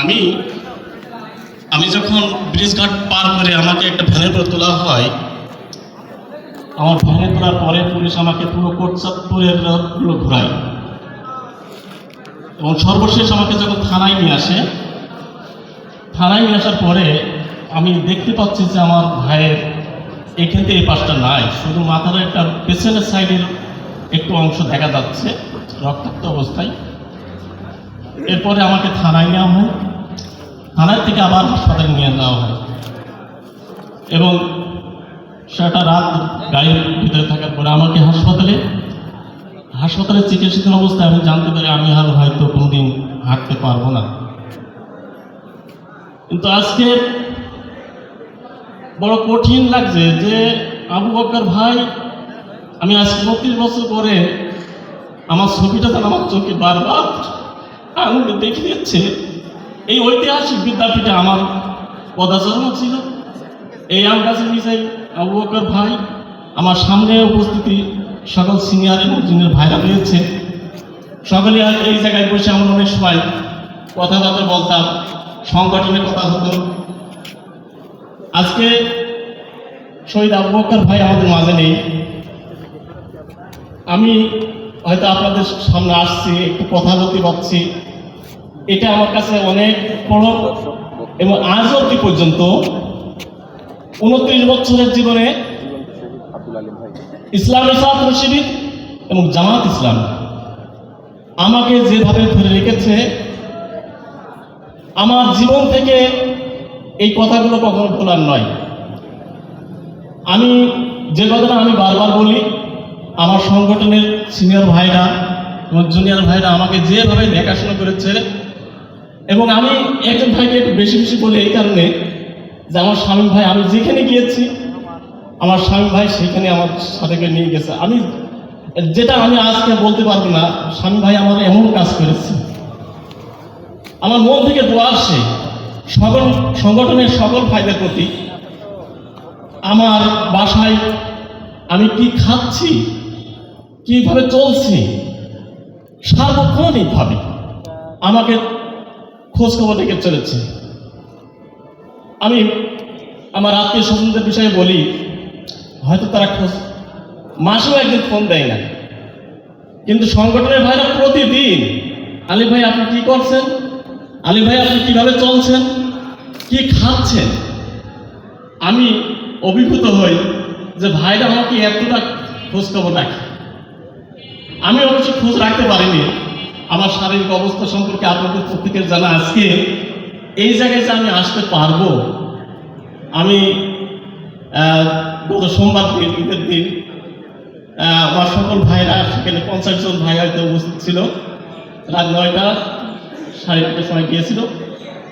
আমি আমি যখন ব্রিজঘাট পার করে আমাকে একটা ভ্যানের করে তোলা হয়, আমার ভ্যানে তোলার পরে পুলিশ আমাকে পুরো কোটচাঁদপুরেরগুলো ঘোরায়। এবং সর্বশেষ আমাকে যখন থানায় নিয়ে আসে, থানায় নিয়ে আসার পরে আমি দেখতে পাচ্ছি যে আমার ভাইয়ের এখান থেকে এই পাশটা নাই, শুধু মাথার একটা পেছনের সাইডের একটু অংশ দেখা যাচ্ছে, রক্তাক্ত অবস্থায়। এরপরে আমাকে থানায় নেওয়া হয়। থেকে আবার হাসপাতালে নিয়ে যাওয়া হয়। এবং সেটা রাত গাড়ির ভিতরে থাকার পরে আমাকে হাসপাতালে হাসপাতালে চিকিৎসিত অবস্থায় আমি জানতে পারি আমি আর হয়তো কোনোদিন হাঁটতে পারব না। কিন্তু আজকে বড় কঠিন লাগছে যে আবু বকর ভাই, আমি আজ পঁচিশ বছর পরে আমার ছবিটা যেন আমার চোখে বারবার আঙুলে দেখে দিচ্ছে এই ঐতিহাসিক বিদ্যাপীঠে আমার পদাচারণা ছিল। এই আম গাছের মিশাই আবু ভাই আমার সামনে উপস্থিতি সকল সিনিয়র এবং জুনিয়র ভাইরা রয়েছে। সকলে এই জায়গায় বসে আমরা অনেক সময় কথাবার্তা বলতাম সংগঠনের কথা হতো। আজকে শহীদ আবু ভাই আমাদের মাঝে নেই। আমি হয়তো আপনাদের সামনে আসছি, একটু কথা বলতে পারছি। এটা আমার কাছে অনেক বড় এবং আজ অব্দি পর্যন্ত উনত্রিশ বছরের জীবনে আব্দুল আলিম ভাই ইসলামী ছাত্র শিবির এবং জামাত ইসলাম আমাকে যেভাবে ধরে রেখেছে, আমার জীবন থেকে এই কথাগুলো কখনো ভোলার নয়। আমি যে কথাটা আমি বারবার বলি, আমার সংগঠনের সিনিয়র ভাইরা এবং জুনিয়র ভাইরা আমাকে যেভাবে দেখাশোনা করেছে এবং আমি একজন ভাইকে একটু বেশি বেশি বলি এই কারণে যে আমার স্বামী ভাই, আমি যেখানে গিয়েছি, আমার স্বামী ভাই সেখানে আমার সাথে নিয়ে গেছে। আমি যেটা আমি আজকে বলতে পারব না, স্বামী ভাই আমার এমন কাজ করেছে। আমার মন থেকে দোয়া আসে, সকল সংগঠনের সকল ভাইদের প্রতি। আমার বাসায় আমি কি খাচ্ছি, কীভাবে চলছি, সার্বক্ষণিকভাবে আমাকে খোঁজ খবর রেখে চলেছে। আমি আমার আত্মীয় স্বজনদের বিষয়ে বলি, হয়তো তারা খোঁজ, মাসেও একদিন ফোন দেয় না। কিন্তু সংগঠনের ভাইরা প্রতিদিন, আলী ভাই আপনি কি করছেন? আলী ভাই আপনি কীভাবে চলছেন? কি খাচ্ছেন? আমি অভিভূত হই যে ভাইরা আমাকে এতটা খোঁজ খবর রাখে। আমি অবশ্য খোঁজ রাখতে পারিনি। আমার শারীরিক অবস্থা সম্পর্কে আপনাদের প্রত্যেকের জানা আজকে। এই জায়গায় যে আমি আসতে পারব, আমি গত সোমবার দিন, ঈদের দিন আমার সকল ভাইরা, সেখানে পঞ্চাশ জন ভাইরা হয়তো উপস্থিত ছিল। রাত নয়টা, সাড়ে নয়টার সময় গিয়েছিল।